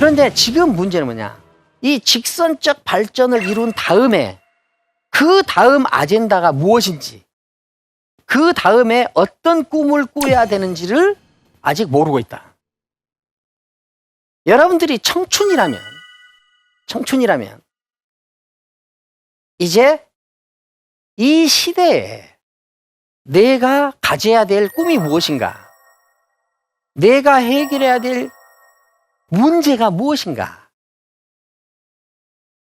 그런데 지금 문제는 뭐냐? 이 직선적 발전을 이룬 다음에 그 다음 아젠다가 무엇인지, 그 다음에 어떤 꿈을 꾸어야 되는지를 아직 모르고 있다. 여러분들이 청춘이라면, 청춘이라면, 이제 이 시대에 내가 가져야 될 꿈이 무엇인가? 내가 해결해야 될 문제가 무엇인가?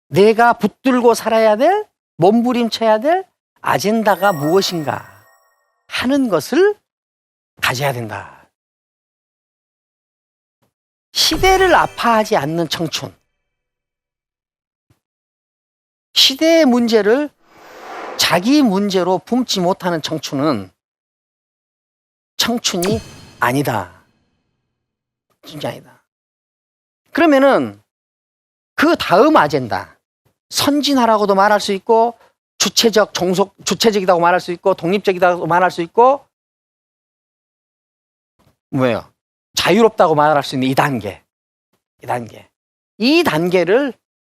내가 붙들고 살아야 될, 몸부림쳐야 될 아젠다가 무엇인가? 하는 것을 가져야 된다. 시대를 아파하지 않는 청춘. 시대의 문제를 자기 문제로 품지 못하는 청춘은 청춘이 아니다. 진짜 아니다. 그러면은 그 다음 아젠다 선진화라고도 말할 수 있고 주체적 종속 주체적이라고 말할 수 있고 독립적이라고 말할 수 있고 뭐예요? 자유롭다고 말할 수 있는 이 단계. 이 단계. 이 단계를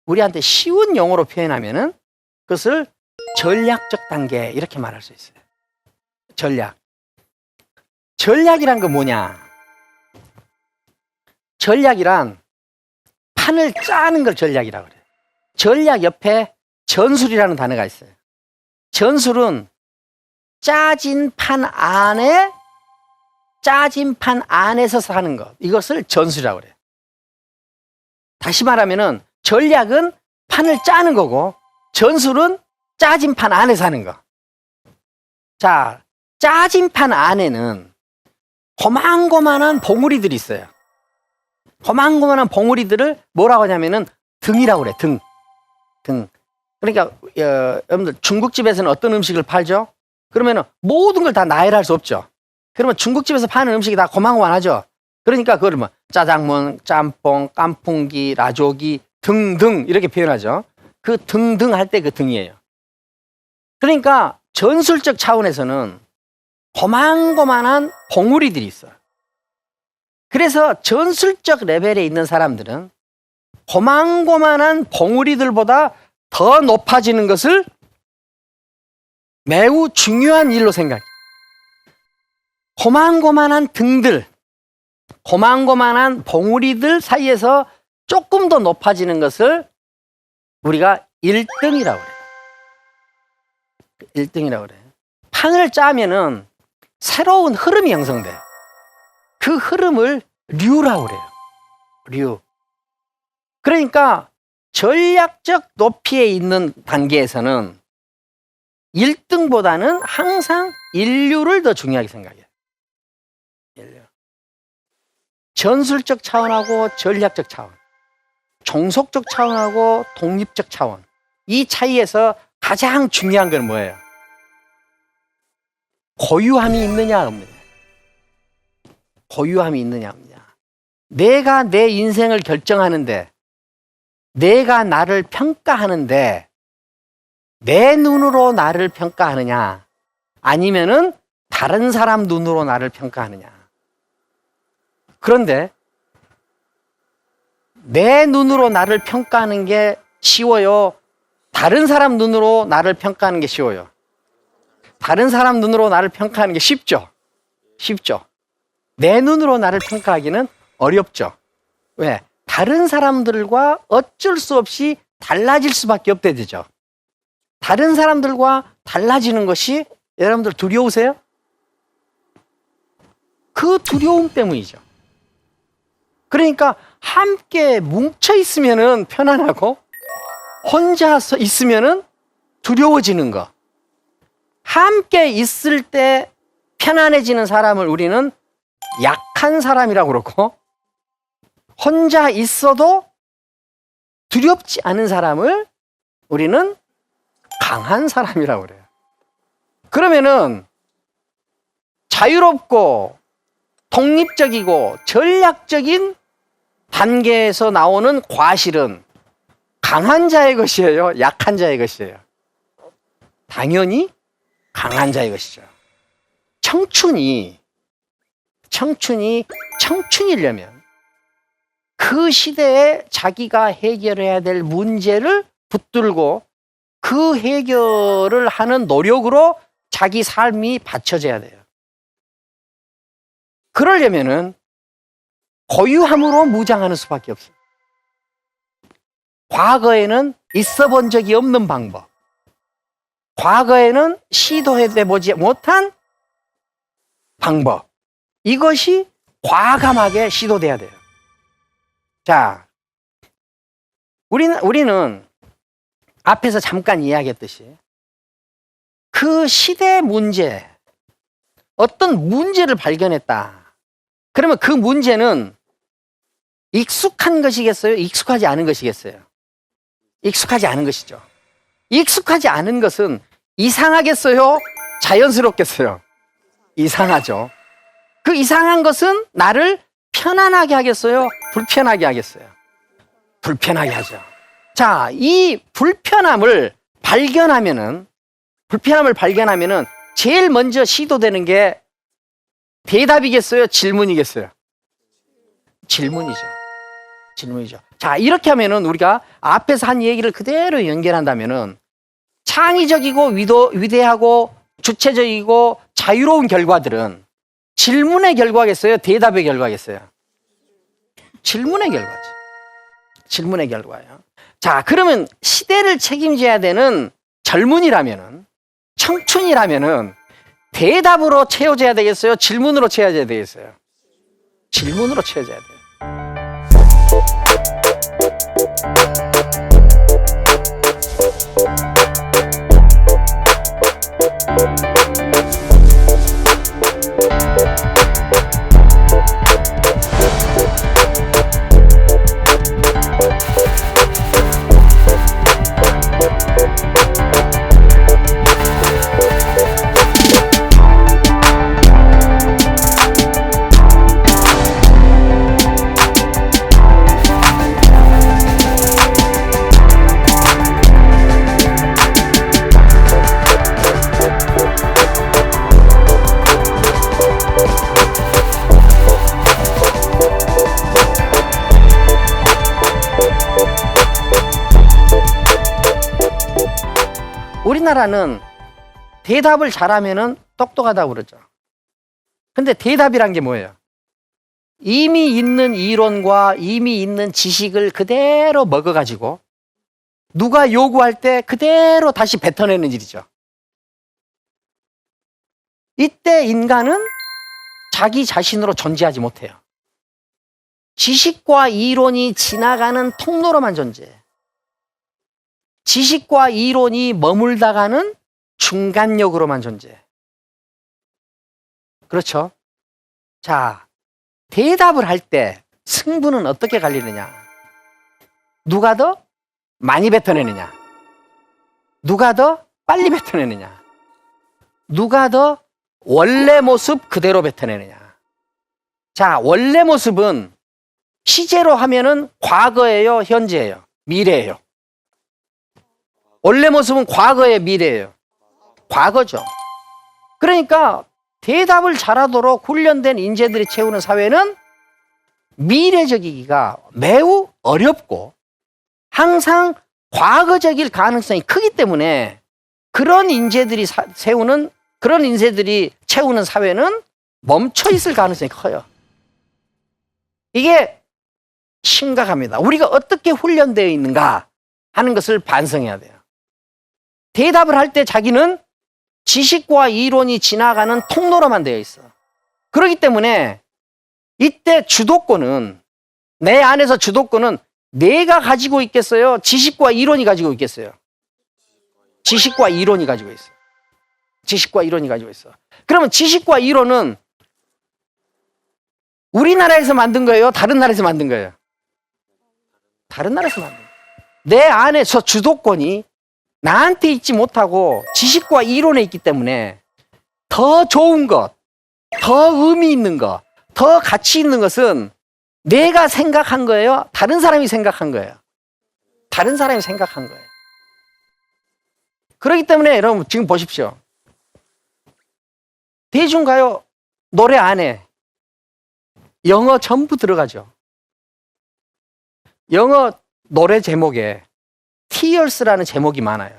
우리한테 쉬운 용어로 표현하면은 그것을 전략적 단계 이렇게 말할 수 있어요. 전략. 전략이란 건 뭐냐? 전략이란 판을 짜는 걸 전략이라고 그래요. 전략 옆에 전술이라는 단어가 있어요. 전술은 짜진 판 안에 짜진 판 안에서 사는 것. 이것을 전술이라고 그래요. 다시 말하면은 전략은 판을 짜는 거고 전술은 짜진 판 안에 사는 거. 자, 짜진 판 안에는 고만고만한 봉우리들이 있어요. 고만고만한 봉우리들을 뭐라고 하냐면은 등이라고 그래, 등. 등. 그러니까, 어, 여러분들 중국집에서는 어떤 음식을 팔죠? 그러면은 모든 걸 다 나열할 수 없죠. 그러면 중국집에서 파는 음식이 다 고만고만하죠. 그러니까 그걸 뭐 짜장면, 짬뽕, 깐풍기, 라조기 등등 이렇게 표현하죠. 그 등등 할 때 그 등이에요. 그러니까 전술적 차원에서는 고만고만한 봉우리들이 있어요. 그래서 전술적 레벨에 있는 사람들은 고만고만한 봉우리들보다 더 높아지는 것을 매우 중요한 일로 생각해요. 고만고만한 등들, 고만고만한 봉우리들 사이에서 조금 더 높아지는 것을 우리가 1등이라고 그래요. 1등이라고 그래요. 판을 짜면은 새로운 흐름이 형성돼. 그 흐름을 류라고 그래요. 류. 그러니까 전략적 높이에 있는 단계에서는 1등보다는 항상 인류를 더 중요하게 생각해요. 인류. 전술적 차원하고 전략적 차원, 종속적 차원하고 독립적 차원. 이 차이에서 가장 중요한 건 뭐예요? 고유함이 있느냐, 없느냐. 고유함이 있느냐, 없느냐. 내가 내 인생을 결정하는데, 내가 나를 평가하는데, 내 눈으로 나를 평가하느냐, 아니면은 다른 사람 눈으로 나를 평가하느냐. 그런데, 내 눈으로 나를 평가하는 게 쉬워요. 다른 사람 눈으로 나를 평가하는 게 쉬워요. 다른 사람 눈으로 나를 평가하는 게 쉽죠? 쉽죠? 내 눈으로 나를 평가하기는 어렵죠. 왜? 다른 사람들과 어쩔 수 없이 달라질 수밖에 없대 되죠. 다른 사람들과 달라지는 것이 여러분들 두려우세요? 그 두려움 때문이죠. 그러니까 함께 뭉쳐 있으면은 편안하고 혼자서 있으면은 두려워지는 거. 함께 있을 때 편안해지는 사람을 우리는 약한 사람이라고 그러고 혼자 있어도 두렵지 않은 사람을 우리는 강한 사람이라고 그래요. 그러면은 자유롭고 독립적이고 전략적인 단계에서 나오는 과실은 강한 자의 것이에요? 약한 자의 것이에요? 당연히 강한 자의 것이죠. 청춘이, 청춘이 청춘이려면 그그 시대에 자기가 해결해야 될 문제를 붙들고 그 해결을 하는 노력으로 자기 삶이 받쳐져야 돼요. 그러려면은 고유함으로 무장하는 수밖에 없어요. 과거에는 있어 본 적이 없는 방법. 과거에는 시도해 보지 못한 방법. 이것이 과감하게 시도돼야 돼요. 자, 우리는, 우리는 앞에서 잠깐 이야기했듯이 그 시대 문제, 어떤 문제를 발견했다. 그러면 그 문제는 익숙한 것이겠어요? 익숙하지 않은 것이겠어요? 익숙하지 않은 것이죠. 익숙하지 않은 것은 이상하겠어요? 자연스럽겠어요? 이상하죠. 그 이상한 것은 나를 편안하게 하겠어요? 불편하게 하겠어요? 불편하게 하죠. 자, 이 불편함을 발견하면은, 불편함을 발견하면은 제일 먼저 시도되는 게 대답이겠어요? 질문이겠어요? 질문이죠. 질문이죠. 자, 이렇게 하면은 우리가 앞에서 한 얘기를 그대로 연결한다면은 창의적이고 위도, 위대하고 주체적이고 자유로운 결과들은 질문의 결과겠어요? 대답의 결과겠어요? 질문의 결과죠. 질문의 결과예요. 자, 그러면 시대를 책임져야 되는 젊은이라면은 청춘이라면은 대답으로 채워져야 되겠어요? 질문으로 채워져야 되겠어요? 질문으로 채워져야 돼요. 우리나라는 대답을 잘하면은 똑똑하다고 그러죠. 근데 대답이란 게 뭐예요? 이미 있는 이론과 이미 있는 지식을 그대로 먹어가지고 누가 요구할 때 그대로 다시 뱉어내는 일이죠. 이때 인간은 자기 자신으로 존재하지 못해요. 지식과 이론이 지나가는 통로로만 존재해. 지식과 이론이 머물다가는 중간역으로만 존재해. 그렇죠? 자, 대답을 할 때 승부는 어떻게 갈리느냐? 누가 더 많이 뱉어내느냐? 누가 더 빨리 뱉어내느냐? 누가 더 원래 모습 그대로 뱉어내느냐? 자, 원래 모습은 시제로 하면은 과거예요, 현재예요, 미래예요. 원래 모습은 과거의 미래예요. 과거죠. 그러니까 대답을 잘하도록 훈련된 인재들이 채우는 사회는 미래적이기가 매우 어렵고 항상 과거적일 가능성이 크기 때문에 그런 인재들이 사- 세우는 그런 인재들이 채우는 사회는 멈춰 있을 가능성이 커요. 이게 심각합니다. 우리가 어떻게 훈련되어 있는가 하는 것을 반성해야 돼요. 대답을 할 때 자기는 지식과 이론이 지나가는 통로로만 되어 있어. 그렇기 때문에 이때 주도권은 내 안에서 주도권은 내가 가지고 있겠어요? 지식과 이론이 가지고 있겠어요? 지식과 이론이 가지고 있어. 지식과 이론이 가지고 있어. 그러면 지식과 이론은 우리나라에서 만든 거예요? 다른 나라에서 만든 거예요? 다른 나라에서 만든 거예요. 내 안에서 주도권이 나한테 있지 못하고 지식과 이론에 있기 때문에 더 좋은 것, 더 의미 있는 것, 더 가치 있는 것은 내가 생각한 거예요? 다른 사람이 생각한 거예요? 다른 사람이 생각한 거예요. 그렇기 때문에 여러분 지금 보십시오. 대중가요 노래 안에 영어 전부 들어가죠. 영어 노래 제목에 Tears라는 제목이 많아요.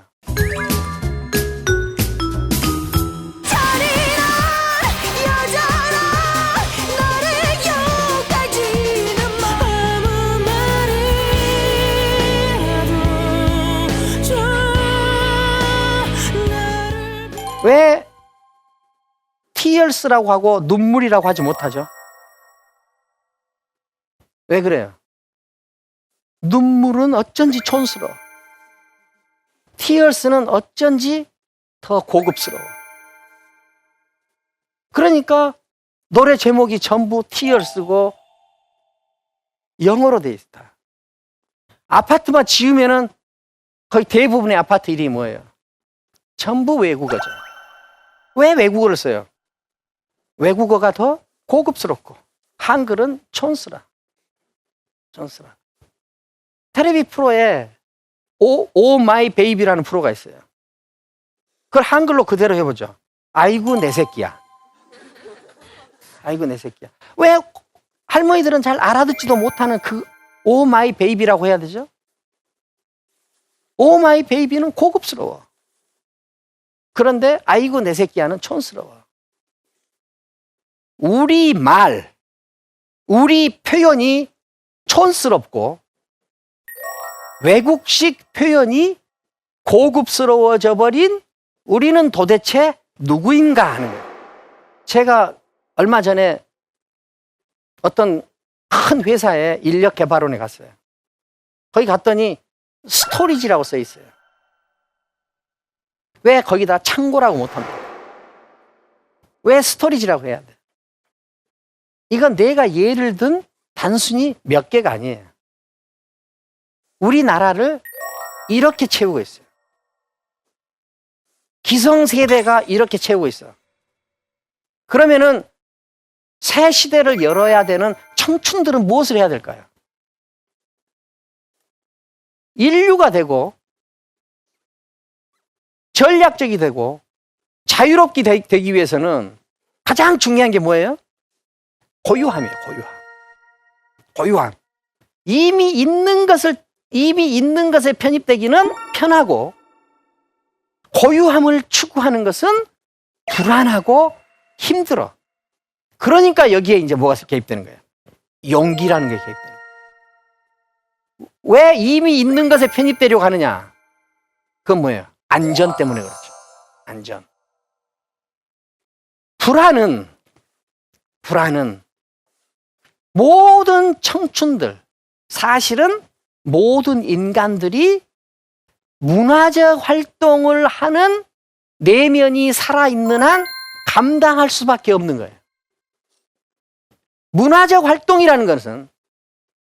왜 Tears라고 하고 눈물이라고 하지 못하죠? 왜 그래요? 눈물은 어쩐지 촌스러워. Tears는 어쩐지 더 고급스러워. 그러니까 노래 제목이 전부 Tears고 영어로 돼 있다. 아파트만 지으면은 거의 대부분의 아파트 이름이 뭐예요? 전부 외국어죠. 왜 외국어를 써요? 외국어가 더 고급스럽고 한글은 촌스라. 촌스라. 테레비 프로에 오, 오 마이 베이비라는 프로가 있어요. 그걸 한글로 그대로 해보죠. 아이고 내 새끼야. 아이고 내 새끼야. 왜 할머니들은 잘 알아듣지도 못하는 그 오 마이 베이비라고 해야 되죠? 오 마이 베이비는 고급스러워. 그런데 아이고 내 새끼야는 촌스러워. 우리 말, 우리 표현이 촌스럽고 외국식 표현이 고급스러워져 버린 우리는 도대체 누구인가 하는 거예요. 제가 얼마 전에 어떤 큰 회사에 인력 개발원에 갔어요. 거기 갔더니 스토리지라고 써 있어요. 왜 거기다 창고라고 못합니까? 왜 스토리지라고 해야 돼? 이건 내가 예를 든 단순히 몇 개가 아니에요. 우리나라를 이렇게 채우고 있어요. 기성세대가 이렇게 채우고 있어. 그러면은 새 시대를 열어야 되는 청춘들은 무엇을 해야 될까요? 인류가 되고 전략적이 되고 자유롭게 되, 기 위해서는 가장 중요한 게 뭐예요? 고유함이에요, 고유함. 고유함. 이미 있는 것을, 이미 있는 것에 편입되기는 편하고, 고유함을 추구하는 것은 불안하고 힘들어. 그러니까 여기에 이제 뭐가 개입되는 거예요? 용기라는 게 개입되는 거예요. 왜 이미 있는 것에 편입되려고 하느냐? 그건 뭐예요? 안전 때문에 그렇죠. 안전. 불안은, 불안은 모든 청춘들, 사실은 모든 인간들이 문화적 활동을 하는 내면이 살아있는 한 감당할 수밖에 없는 거예요. 문화적 활동이라는 것은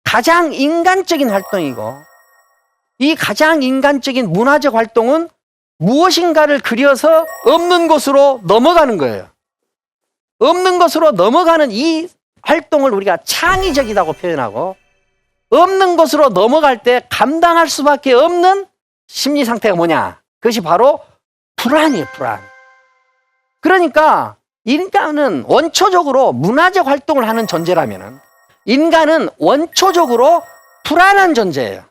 가장 인간적인 활동이고 이 가장 인간적인 문화적 활동은 무엇인가를 그려서 없는 곳으로 넘어가는 거예요. 없는 것으로 넘어가는 이 활동을 우리가 창의적이라고 표현하고 없는 것으로 넘어갈 때 감당할 수밖에 없는 심리 상태가 뭐냐? 그것이 바로 불안이에요, 불안. 그러니까 인간은 원초적으로 문화적 활동을 하는 존재라면 인간은 원초적으로 불안한 존재예요.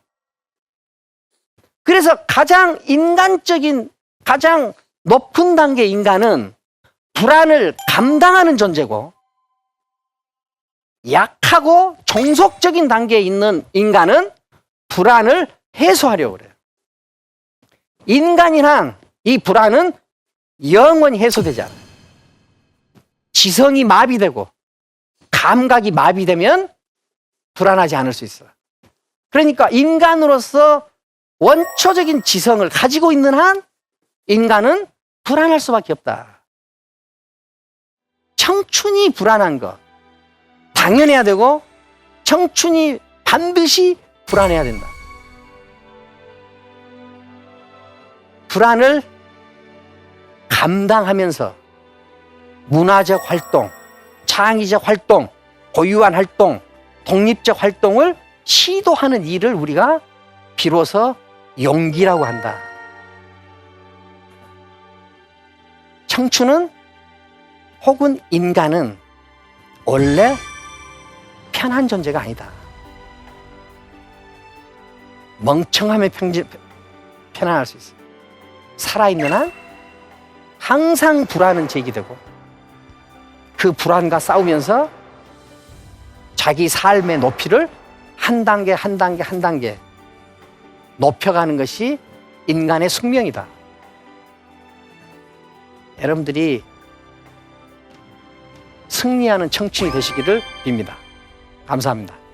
그래서 가장 인간적인 가장 높은 단계 인간은 불안을 감당하는 존재고 약하고 종속적인 단계에 있는 인간은 불안을 해소하려고 그래요. 인간이란 이 불안은 영원히 해소되지 않아요. 지성이 마비되고 감각이 마비되면 불안하지 않을 수 있어요. 그러니까 인간으로서 원초적인 지성을 가지고 있는 한 인간은 불안할 수밖에 없다. 청춘이 불안한 것 당연해야 되고 청춘이 반드시 불안해야 된다. 불안을 감당하면서 문화적 활동, 창의적 활동, 고유한 활동, 독립적 활동을 시도하는 일을 우리가 비로소 용기라고 한다. 청춘은 혹은 인간은 원래 편한 존재가 아니다. 멍청함에 편안할 수 있어요. 살아있는 한 항상 불안은 제기되고 그 불안과 싸우면서 자기 삶의 높이를 한 단계 한 단계 한 단계 높여가는 것이 인간의 숙명이다. 여러분들이 승리하는 청춘이 되시기를 빕니다. 감사합니다.